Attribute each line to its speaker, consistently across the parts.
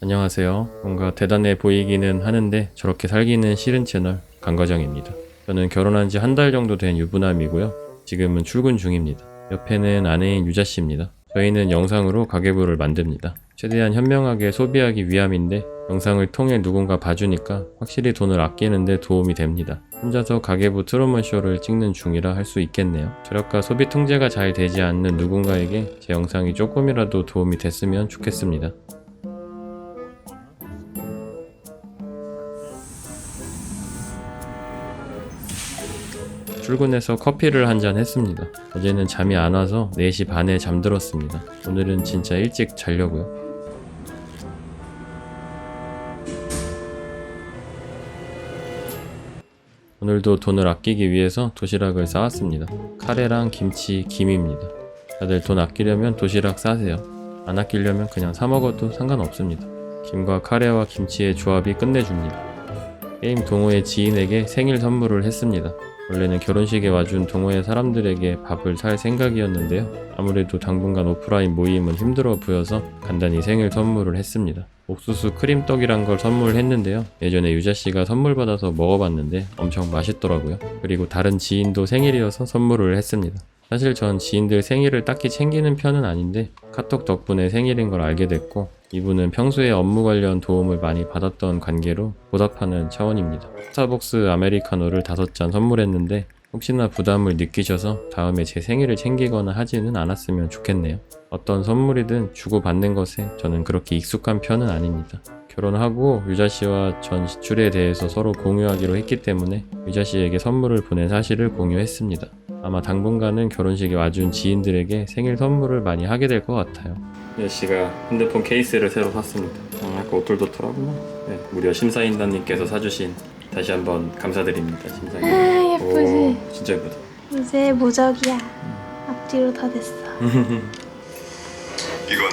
Speaker 1: 안녕하세요. 뭔가 대단해 보이기는 하는데 저렇게 살기는 싫은 채널 강과정입니다. 저는 결혼한 지 한 달 정도 된 유부남이고요. 지금은 출근 중입니다. 옆에는 아내인 유자 씨입니다. 저희는 영상으로 가계부를 만듭니다. 최대한 현명하게 소비하기 위함인데 영상을 통해 누군가 봐주니까 확실히 돈을 아끼는데 도움이 됩니다. 혼자서 가계부 트루먼 쇼를 찍는 중이라 할 수 있겠네요. 절약과 소비 통제가 잘 되지 않는 누군가에게 제 영상이 조금이라도 도움이 됐으면 좋겠습니다. 출근해서 커피를 한 잔 했습니다. 어제는 잠이 안 와서 4시 반에 잠들었습니다. 오늘은 진짜 일찍 자려고요. 오늘도 돈을 아끼기 위해서 도시락을 싸왔습니다. 카레랑 김치, 김입니다. 다들 돈 아끼려면 도시락 싸세요. 안 아끼려면 그냥 사 먹어도 상관없습니다. 김과 카레와 김치의 조합이 끝내줍니다. 게임 동호회 지인에게 생일 선물을 했습니다. 원래는 결혼식에 와준 동호회 사람들에게 밥을 살 생각이었는데요. 아무래도 당분간 오프라인 모임은 힘들어 보여서 간단히 생일 선물을 했습니다. 옥수수 크림떡이란 걸 선물했는데요. 예전에 유자 씨가 선물 받아서 먹어봤는데 엄청 맛있더라고요. 그리고 다른 지인도 생일이어서 선물을 했습니다. 사실 전 지인들 생일을 딱히 챙기는 편은 아닌데 카톡 덕분에 생일인 걸 알게 됐고 이분은 평소에 업무 관련 도움을 많이 받았던 관계로 보답하는 차원입니다. 스타벅스 아메리카노를 5잔 선물했는데 혹시나 부담을 느끼셔서 다음에 제 생일을 챙기거나 하지는 않았으면 좋겠네요. 어떤 선물이든 주고받는 것에 저는 그렇게 익숙한 편은 아닙니다. 결혼하고 유자 씨와 전 지출에 대해서 서로 공유하기로 했기 때문에 유자 씨에게 선물을 보낸 사실을 공유했습니다. 아마 당분간은 결혼식에 와준 지인들에게 생일 선물을 많이 하게 될 것 같아요. 유자 씨가 핸드폰 케이스를 새로 샀습니다. 아, 아까 오돌도돌하구나. 네, 무려 심사인단님께서 사주신 다시 한번 감사드립니다. 심사인.
Speaker 2: 아 예쁘지
Speaker 1: 오, 진짜 예쁘다.
Speaker 2: 이제 무적이야 앞뒤로 다 됐어
Speaker 3: 이건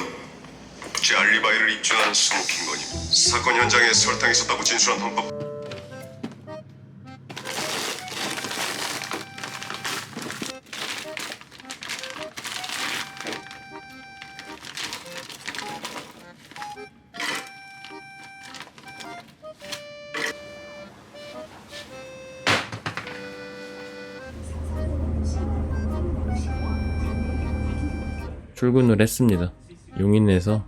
Speaker 3: 제 알리바이를 입증하는 스모킹건입니다. 사건 현장에 설탕이 있었다고 진술한 헌법
Speaker 1: 출근을 했습니다. 용인에서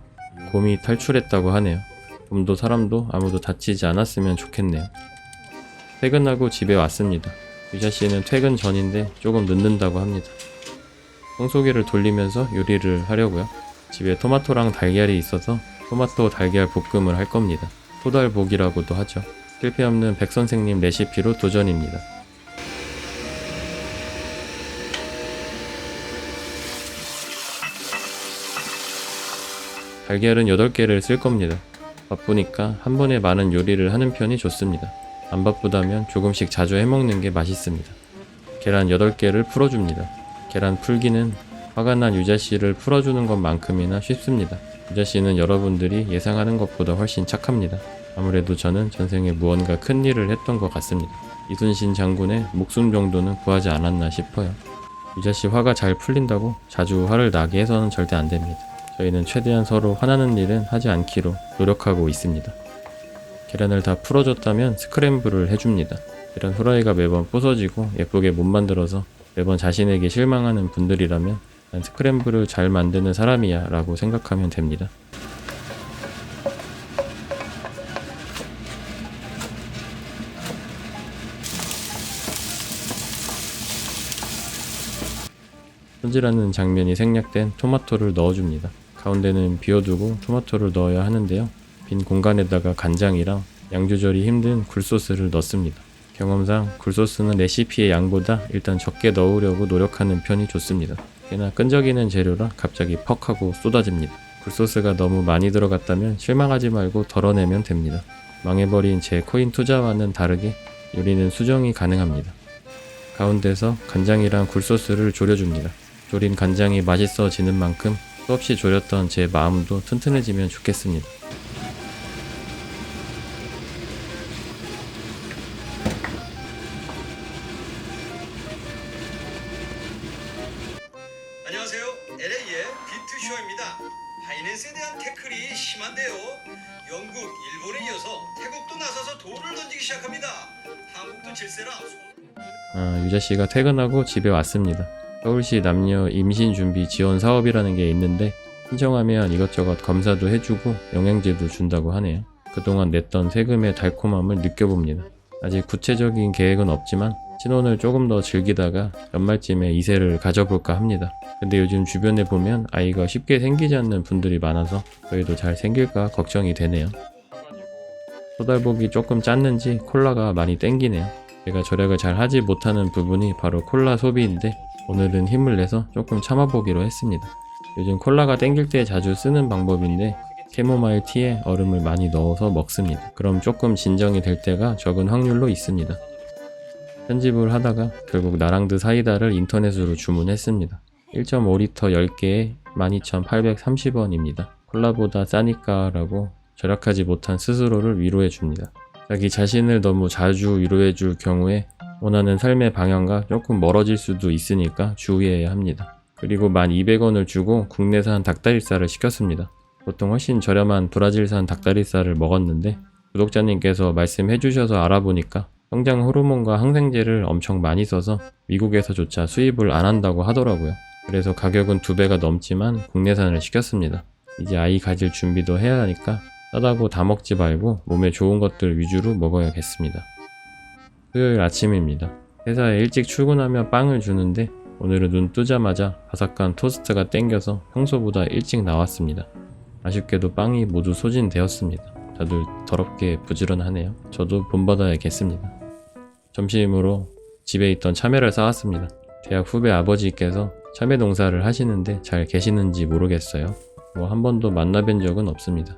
Speaker 1: 곰이 탈출했다고 하네요. 곰도 사람도 아무도 다치지 않았으면 좋겠네요. 퇴근하고 집에 왔습니다. 유자 씨는 퇴근 전인데 조금 늦는다고 합니다. 청소기를 돌리면서 요리를 하려고요. 집에 토마토랑 달걀이 있어서 토마토 달걀 볶음을 할 겁니다. 토달볶이라고도 하죠. 실패 없는 백 선생님 레시피로 도전입니다. 달걀은 8개를 쓸 겁니다. 바쁘니까 한 번에 많은 요리를 하는 편이 좋습니다. 안 바쁘다면 조금씩 자주 해먹는 게 맛있습니다. 계란 8개를 풀어줍니다. 계란 풀기는 화가 난 유자씨를 풀어주는 것만큼이나 쉽습니다. 유자씨는 여러분들이 예상하는 것보다 훨씬 착합니다. 아무래도 저는 전생에 무언가 큰 일을 했던 것 같습니다. 이순신 장군의 목숨 정도는 구하지 않았나 싶어요. 유자씨 화가 잘 풀린다고 자주 화를 나게 해서는 절대 안 됩니다. 저희는 최대한 서로 화나는 일은 하지 않기로 노력하고 있습니다. 계란을 다 풀어줬다면 스크램블을 해줍니다. 계란 후라이가 매번 부서지고 예쁘게 못 만들어서 매번 자신에게 실망하는 분들이라면 난 스크램블을 잘 만드는 사람이야 라고 생각하면 됩니다. 손질하는 장면이 생략된 토마토를 넣어줍니다. 가운데는 비워두고 토마토를 넣어야 하는데요. 빈 공간에다가 간장이랑 양 조절이 힘든 굴소스를 넣습니다. 경험상 굴소스는 레시피의 양보다 일단 적게 넣으려고 노력하는 편이 좋습니다. 꽤나 끈적이는 재료라 갑자기 퍽 하고 쏟아집니다. 굴소스가 너무 많이 들어갔다면 실망하지 말고 덜어내면 됩니다. 망해버린 제 코인 투자와는 다르게 요리는 수정이 가능합니다. 가운데서 간장이랑 굴소스를 졸여줍니다. 졸인 간장이 맛있어지는 만큼 수없이 졸였던 제 마음도 튼튼해지면 좋겠습니다.
Speaker 4: 안녕하세요. LA의 비트쇼입니다. 하이넷에 대한 태클이 심한데요. 결국 일본에 이어서 태국도 나서서 돌을 던지기 시작합니다. 한국도 질세라 손-
Speaker 1: 아, 유자 씨가 퇴근하고 집에 왔습니다. 서울시 남녀 임신 준비 지원 사업이라는 게 있는데 신청하면 이것저것 검사도 해주고 영양제도 준다고 하네요. 그동안 냈던 세금의 달콤함을 느껴봅니다. 아직 구체적인 계획은 없지만 신혼을 조금 더 즐기다가 연말쯤에 이세를 가져볼까 합니다. 근데 요즘 주변에 보면 아이가 쉽게 생기지 않는 분들이 많아서 저희도 잘 생길까 걱정이 되네요. 소달복이 조금 짰는지 콜라가 많이 땡기네요. 제가 절약을 잘 하지 못하는 부분이 바로 콜라 소비인데 오늘은 힘을 내서 조금 참아보기로 했습니다. 요즘 콜라가 땡길 때 자주 쓰는 방법인데 캐모마일 티에 얼음을 많이 넣어서 먹습니다. 그럼 조금 진정이 될 때가 적은 확률로 있습니다. 편집을 하다가 결국 나랑드 사이다를 인터넷으로 주문했습니다. 1.5리터 10개에 12,830원입니다. 콜라보다 싸니까 라고 절약하지 못한 스스로를 위로해 줍니다. 자기 자신을 너무 자주 위로해 줄 경우에 원하는 삶의 방향과 조금 멀어질 수도 있으니까 주의해야 합니다. 그리고 1,200원을 주고 국내산 닭다리살을 시켰습니다. 보통 훨씬 저렴한 브라질산 닭다리살을 먹었는데 구독자님께서 말씀해 주셔서 알아보니까 성장 호르몬과 항생제를 엄청 많이 써서 미국에서조차 수입을 안 한다고 하더라고요. 그래서 가격은 두 배가 넘지만 국내산을 시켰습니다. 이제 아이 가질 준비도 해야 하니까 싸다고 다 먹지 말고 몸에 좋은 것들 위주로 먹어야겠습니다. 수요일 아침입니다. 회사에 일찍 출근하며 빵을 주는데 오늘은 눈 뜨자마자 바삭한 토스트가 땡겨서 평소보다 일찍 나왔습니다. 아쉽게도 빵이 모두 소진되었습니다. 다들 더럽게 부지런하네요. 저도 본받아야겠습니다. 점심으로 집에 있던 참외를 사왔습니다. 대학 후배 아버지께서 참외 농사를 하시는데 잘 계시는지 모르겠어요. 뭐 한 번도 만나뵌 적은 없습니다.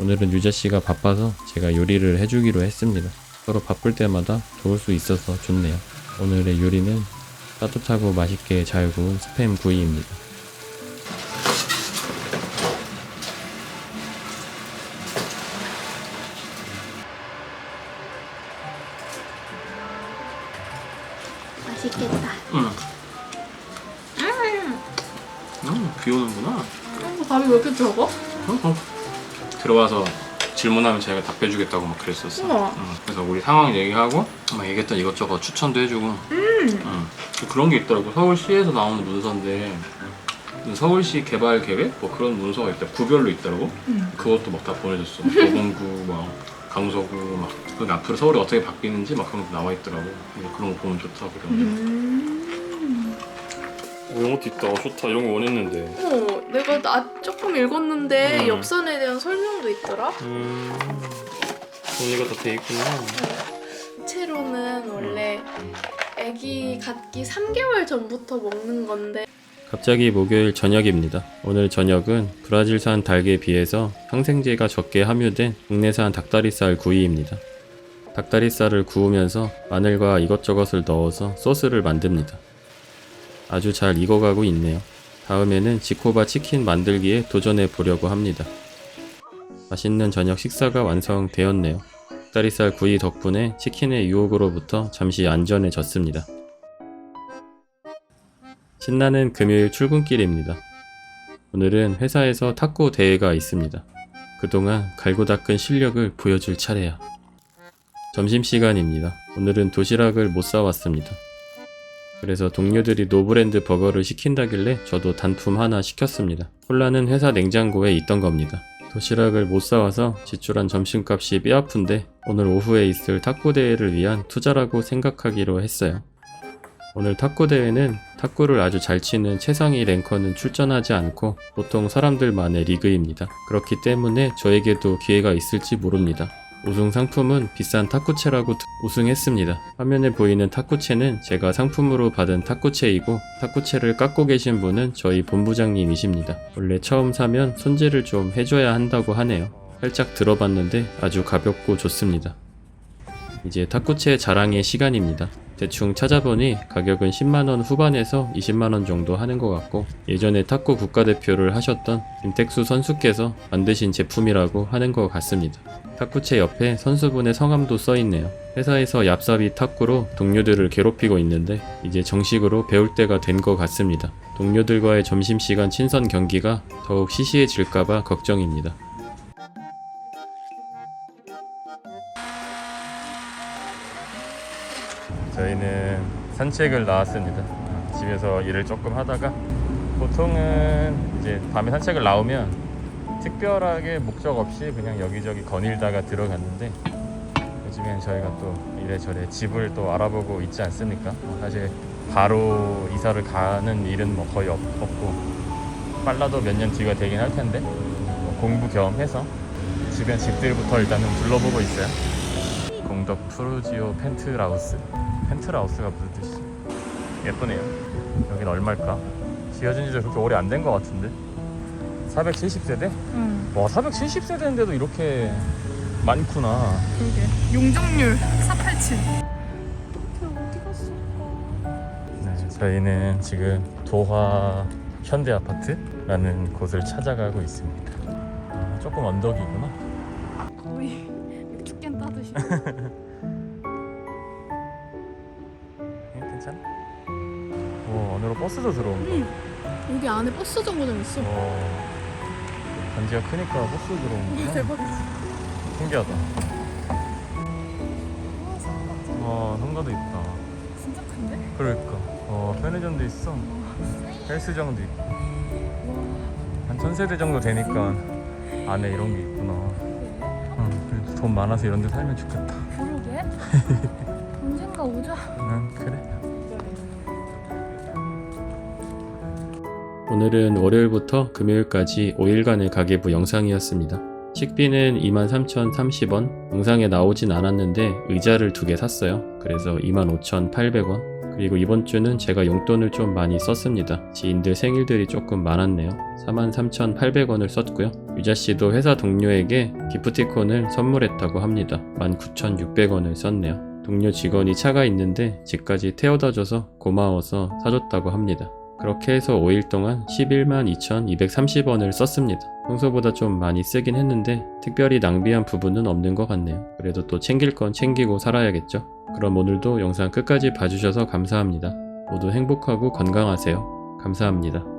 Speaker 1: 오늘은 유자 씨가 바빠서 제가 요리를 해주기로 했습니다. 서로 바쁠 때마다 도울 수 있어서 좋네요. 오늘의 요리는 따뜻하고 맛있게 잘 구운 스팸 구이입니다.
Speaker 2: 맛있겠다.
Speaker 5: 응. 음, 비 오는구나.
Speaker 2: 어, 밥이 왜 이렇게 적어?
Speaker 5: 어, 어. 들어와서 질문하면 자기가 답해주겠다고 막 그랬었어.
Speaker 2: 우와.
Speaker 5: 응. 그래서 우리 상황 얘기하고 막 얘기했던 이것저것 추천도 해주고. 응. 그런 게 있더라고. 서울시에서 나오는 문서인데 서울시 개발 계획 뭐 그런 문서가 있다. 구별로 있더라고. 그것도 막 다 보내줬어. 도봉구 막 강서구 막그 앞으로 서울이 어떻게 바뀌는지 막 그런 거 나와 있더라고. 그래서 그런 거 보면 그러는 데.
Speaker 1: 영어도 있다. 어, 좋다. 영어 원했는데.
Speaker 2: 어, 내가 나 조금 읽었는데
Speaker 1: 음.
Speaker 2: 엽산에 대한 설명도 있더라.
Speaker 1: 음, 정리가 다 돼 있구나.
Speaker 2: 채로는 원래 아기 갖기 3개월 전부터 먹는 건데
Speaker 1: 갑자기 목요일 저녁입니다. 오늘 저녁은 브라질산 닭에 비해서 항생제가 적게 함유된 국내산 닭다리살 구이입니다. 닭다리살을 구우면서 마늘과 이것저것을 넣어서 소스를 만듭니다. 아주 잘 익어가고 있네요. 다음에는 지코바 치킨 만들기에 도전해 보려고 합니다. 맛있는 저녁 식사가 완성되었네요. 닭다리살 구이 덕분에 치킨의 유혹으로부터 잠시 안전해졌습니다. 신나는 금요일 출근길입니다. 오늘은 회사에서 탁구 대회가 있습니다. 그동안 갈고 닦은 실력을 보여줄 차례야. 점심시간입니다. 오늘은 도시락을 못 사왔습니다. 그래서 동료들이 노브랜드 버거를 시킨다길래 저도 단품 하나 시켰습니다. 콜라는 회사 냉장고에 있던 겁니다. 도시락을 못 사와서 지출한 점심값이 뼈아픈데 오늘 오후에 있을 탁구 대회를 위한 투자라고 생각하기로 했어요. 오늘 탁구 대회는 탁구를 아주 잘 치는 최상위 랭커는 출전하지 않고 보통 사람들만의 리그입니다. 그렇기 때문에 저에게도 기회가 있을지 모릅니다. 우승 상품은 비싼 탁구채라고 듣- 우승했습니다. 화면에 보이는 탁구채는 제가 상품으로 받은 탁구채이고 탁구채를 깎고 계신 분은 저희 본부장님이십니다. 원래 처음 사면 손질을 좀 해줘야 한다고 하네요. 살짝 들어봤는데 아주 가볍고 좋습니다. 이제 탁구채 자랑의 시간입니다. 대충 찾아보니 가격은 10만원 후반에서 20만원 정도 하는 것 같고 예전에 탁구 국가대표를 하셨던 김택수 선수께서 만드신 제품이라고 하는 것 같습니다. 탁구채 옆에 선수분의 성함도 써있네요. 회사에서 얍삽이 탁구로 동료들을 괴롭히고 있는데 이제 정식으로 배울 때가 된 것 같습니다. 동료들과의 점심시간 친선 경기가 더욱 시시해질까봐 걱정입니다. 저희는 산책을 나왔습니다. 집에서 일을 조금 하다가 보통은 이제 밤에 산책을 나오면 특별하게 목적 없이 그냥 여기저기 거닐다가 들어갔는데 요즘엔 저희가 또 이래저래 집을 또 알아보고 있지 않습니까? 뭐 사실 바로 이사를 가는 일은 뭐 거의 없, 없고 빨라도 몇 년 뒤가 되긴 할 텐데 뭐 공부 겸 해서 주변 집들부터 일단은 둘러보고 있어요. 공덕 프루지오 펜트라우스 펜트라우스가 무슨 뜻이지? 예쁘네요. 여긴 얼마일까? 지어진 지 그렇게 오래 안 된 것 같은데 470세대?
Speaker 6: 응,
Speaker 1: 와 470세대인데도 이렇게 많구나
Speaker 6: 그러게. 용적률 487.
Speaker 2: 어디 갔을까?
Speaker 1: 네, 저희는 지금 도화 현대아파트라는 곳을 찾아가고 있습니다 아, 조금 언덕이구나 버스도 들어온다
Speaker 6: 응. 여기 안에 버스 정거장 있어.
Speaker 1: 어, 단지가 크니까 버스 들어오는구나.
Speaker 6: 대박이지.
Speaker 1: 신기하다. 와 상가도 있다.
Speaker 6: 진짜 큰데?
Speaker 1: 그러니까. 어 편의점도 있어. 헬스장도 있고. 한 천세대 정도 되니까 안에 이런 게 있구나. 응, 그래도 돈 많아서 이런 데 살면 좋겠다.
Speaker 6: 그러게. 언젠가 오자.
Speaker 1: 응 그래 오늘은 월요일부터 금요일까지 5일간의 가계부 영상이었습니다 식비는 23,030원 영상에 나오진 않았는데 의자를 두 개 샀어요 그래서 25,800원 그리고 이번 주는 제가 용돈을 좀 많이 썼습니다. 지인들 생일들이 조금 많았네요. 43,800원을 썼고요. 유자 씨도 회사 동료에게 기프티콘을 선물했다고 합니다. 19,600원을 썼네요. 동료 직원이 차가 있는데 집까지 태워다 줘서 고마워서 사줬다고 합니다. 그렇게 해서 5일 동안 11만 2,230원을 썼습니다. 평소보다 좀 많이 쓰긴 했는데 특별히 낭비한 부분은 없는 것 같네요. 그래도 또 챙길 건 챙기고 살아야겠죠. 그럼 오늘도 영상 끝까지 봐주셔서 감사합니다. 모두 행복하고 건강하세요. 감사합니다.